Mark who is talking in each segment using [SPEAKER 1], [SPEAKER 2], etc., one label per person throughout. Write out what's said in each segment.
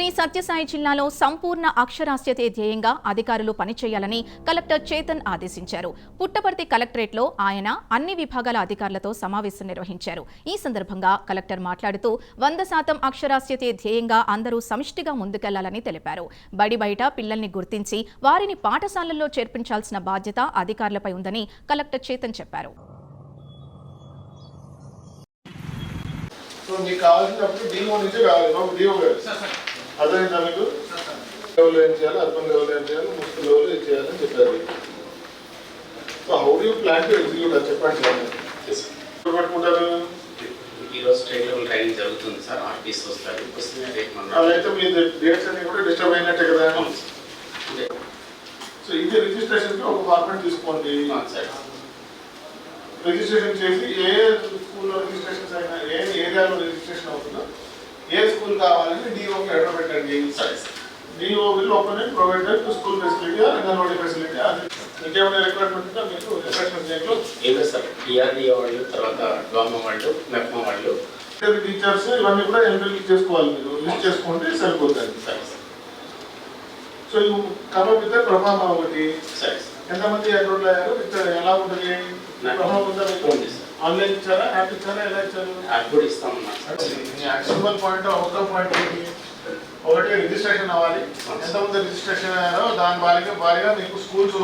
[SPEAKER 1] శ్రీ సత్యసాయి జిల్లాలో సంపూర్ణ అక్షరాస్యతే ధ్యేయంగా అధికారులు పనిచేయాలని కలెక్టర్ చేతన్ ఆదేశించారు. పుట్టపర్తి కలెక్టరేట్లో ఆయన అన్ని విభాగాల అధికారులతో సమావేశం నిర్వహించారు. ఈ సందర్భంగా కలెక్టర్ మాట్లాడుతూ వంద శాతం అక్షరాస్యతే ధ్యేయంగా అందరూ సమిష్టిగా ముందుకెళ్ళాలని తెలిపారు. బడి బయట పిల్లల్ని గుర్తించి వారిని పాఠశాలల్లో చేర్పించాల్సిన బాధ్యత అధికారులపై ఉందని కలెక్టర్ చేతన్ చెప్పారు.
[SPEAKER 2] సో మీకు కావాల్సినప్పుడు డిఓ నుంచే కావాలి మాకు డిఓ గారు అర్థమైందా మీకు? లెవెల్ ఏం చేయాలి? అర్బన్ లెవెల్ ఏం చేయాలి? మున్సిపల్ లెవెల్ ఏం చేయాలని చెప్పారు. So how do plan to execute అది చెప్పండి. పట్టుకుంటారు?
[SPEAKER 3] ఈరోజు స్టేట్ లెవెల్ ట్రైనింగ్ జరుగుతుంది సార్ ఆర్టీసీ వస్తారు
[SPEAKER 2] మీ డేట్స్ అన్ని కూడా డిస్టర్బ్ అయినట్టే కదా. సో ఇది రిజిస్ట్రేషన్ ఒక ఫార్మాట్ తీసుకోండి. రిజిస్ట్రేషన్ చేసి ఏ స్కూల్లో రిజిస్ట్రేషన్స్ అయినా ఏ ఏరియాలో రిజిస్ట్రేషన్ అవుతుందో ఏ స్కూల్ కావాలని డిఓకి ఆర్డర్ పెట్టండి DO will open and provided to school facility anganwadi facility అది ఇంకేమైనా రిక్వైర్మెంట్ ఉంటే మీకు రిఫ్రెష్మెంట్ చేయట్లో
[SPEAKER 3] ఏదో సార్ టీఆర్డీఏ వాళ్ళు తర్వాత డ్వామా వాళ్ళు మెప్మా వాళ్ళు.
[SPEAKER 2] టీచర్స్ ఇవన్నీ కూడా ఎంపిల్ చేసుకోవాలి మీరు. లిస్ట్ చేసుకుంటే సరిపోతుంది.
[SPEAKER 3] సరే
[SPEAKER 2] సో ఇవి కమప్ విత్ ప్రభావం ఒకటి. ఎంతమంది ఎన్రోల్ అయ్యారు? విత్ ఎలా ఉంటుంది? ప్రభావం ఉందా? మీకు ఆన్లైన్ ఇచ్చారా? యాప్ ఇచ్చారా? ఎలా ఇచ్చారు?
[SPEAKER 3] యాప్ కూడా ఇస్తామన్నారు సార్
[SPEAKER 2] యాక్సిమల్ పాయింట్ అవుట్కమ్ పాయింట్ ఏంటి? ఒకటి రిజిస్ట్రేషన్ అవ్వాలి. ఎంతమంది రిజిస్ట్రేషన్ అయ్యారో దాని వారిగా వారిగా మీకు స్కూల్స్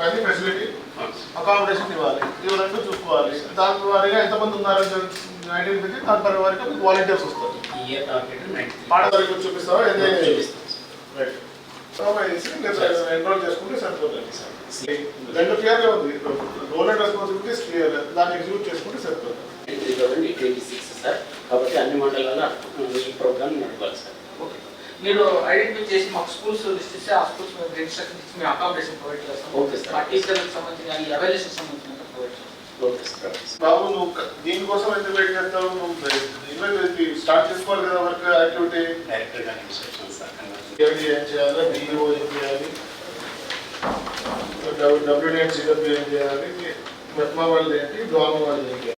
[SPEAKER 2] కానీ ఫెసిలిటీ. అకామిడేషన్ ఇవ్వాలి. ఇవి రెండు చూసుకోవాలి. దాని వారిగా ఎంతమంది ఉన్నారు ఐడెంటిఫై చేసి దాని పరి వారిగా మీకు వాలంటీర్స్ వస్తారు. పాట వరకు చూపిస్తావా? ఎంజాయ్
[SPEAKER 3] చూపిస్తాం. సార్
[SPEAKER 2] ఎన్రోల్ చేసుకుంటే సరిపోతుంది
[SPEAKER 3] సార్.
[SPEAKER 2] రెండు క్లియర్గా ఉంది. రోల్ అండ్ రెస్పాన్సిబిలిటీస్ క్లియర్ దాన్ని ఎగ్జిక్యూట్ చేసుకుంటే సరిపోతుంది.
[SPEAKER 3] కాబట్టి అన్ని మండలాల్లో ఈ ప్రోగ్రామ్ నడపాలి సార్.
[SPEAKER 4] ఓకే. మీరు ఐడెంటిఫై చేసి మాకు స్కూల్స్ లిస్ట్ ఇస్తే ఆ స్కూల్స్ మేము రిజిస్ట్రేషన్ ఇచ్చి మేము అకామిడేషన్ ప్రొవైడ్ చేస్తాం.
[SPEAKER 3] Okay sir.
[SPEAKER 4] మా టీచర్లకు సంబంధించిన ఈ అవేలేషన్ సంబంధించిన ప్రొవైడ్ చేస్తాం.
[SPEAKER 3] ఓకే సార్
[SPEAKER 2] బాబు నువ్వు దీనికోసం ఎంత వెయిట్ చేస్తావు? నువ్వు స్టార్ట్ చేసుకోవాలి కదా వర్క్ యాక్టివిటీ?
[SPEAKER 3] డైరెక్టర్ గారి
[SPEAKER 2] ఏం చేయాలి? డిఓ ఏం చేయాలి? డబ్ల్యూడిఎన్ సిడబ్ల్యూ ఏం చేయాలి? మెట్మా వాళ్ళు ఏంటి? డ్వామా వాళ్ళు ఏంటి?